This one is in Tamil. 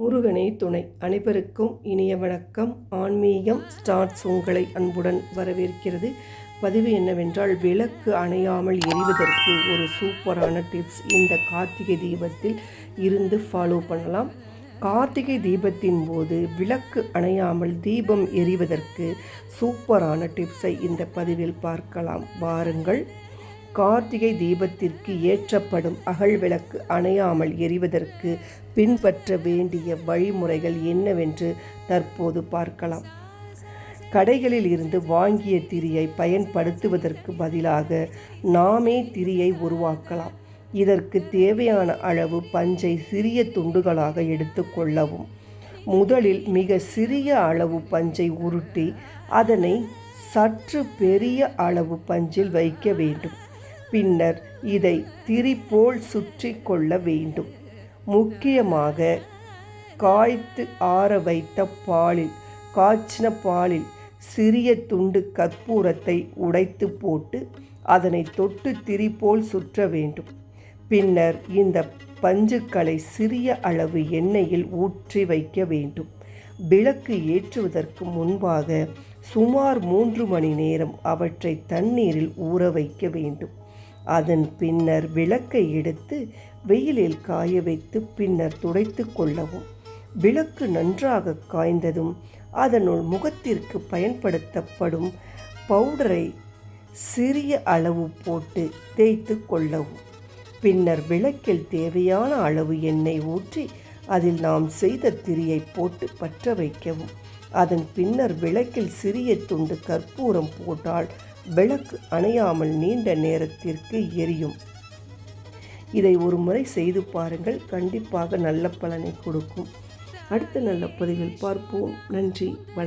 முருகனே துணை. அனைவருக்கும் இனிய வணக்கம். ஆன்மீகம் ஸ்டார்ட்ஸ் உங்களை அன்புடன் வரவேற்கிறது. பதிவு என்னவென்றால் விளக்கு அணையாமல் எரிவதற்கு ஒரு சூப்பரான டிப்ஸ். இந்த கார்த்திகை தீபத்தில் இருந்து ஃபாலோ பண்ணலாம். கார்த்திகை தீபத்தின் போது விளக்கு அணையாமல் தீபம் எரிவதற்கு சூப்பரான டிப்ஸை இந்த பதிவில் பார்க்கலாம். வாருங்கள். கார்த்திகை தீபத்திற்கு ஏற்றப்படும் அகல் விளக்கு அணையாமல் எரிவதற்கு பின்பற்ற வேண்டிய வழிமுறைகள் என்னவென்று தற்போது பார்க்கலாம். கடைகளில் இருந்து வாங்கிய திரியை பயன்படுத்துவதற்கு பதிலாக நாமே திரியை உருவாக்கலாம். இதற்கு தேவையான அளவு பஞ்சை சிறிய துண்டுகளாக எடுத்துக்கொள்ளவும் முதலில் மிக சிறிய அளவு பஞ்சை உருட்டி அதனை சற்று பெரிய அளவு பஞ்சில் வைக்க வேண்டும். பின்னர் இதை திரிபோல் சுற்றி கொள்ள வேண்டும். முக்கியமாக காய்த்து ஆற வைத்த பாலில் காய்ச்சின பாலில் சிறிய துண்டு கற்பூரத்தை உடைத்து போட்டு அதனை தொட்டு திரிபோல் சுற்ற வேண்டும். பின்னர் இந்த பஞ்சுக்களை சிறிய அளவு எண்ணெயில் ஊற்றி வைக்க வேண்டும். விளக்கு ஏற்றுவதற்கு முன்பாக சுமார் மூன்று மணி நேரம் அவற்றை தண்ணீரில் ஊற வைக்க வேண்டும். அதன் பின்னர் விளக்கை எடுத்து வெயிலில் காய வைத்து பின்னர் துடைத்து கொள்ளவும். விளக்கு நன்றாக காய்ந்ததும் அதனுள் முகத்திற்கு பயன்படுத்தப்படும் பவுடரை சிறிய அளவு போட்டு தேய்த்து கொள்ளவும். பின்னர் விளக்கில் தேவையான அளவு எண்ணெய் ஊற்றி அதில் நாம் செய்த திரியை போட்டு பற்ற வைக்கவும். அதன் பின்னர் விளக்கில் சிறிய துண்டு கற்பூரம் போட்டால் விளக்கு அணையாமல் நீண்ட நேரத்திற்கு எரியும். இதை ஒரு முறை செய்து பாருங்கள். கண்டிப்பாக நல்ல பலனை கொடுக்கும். அடுத்த நல்ல பதிவில் பார்ப்போம். நன்றி.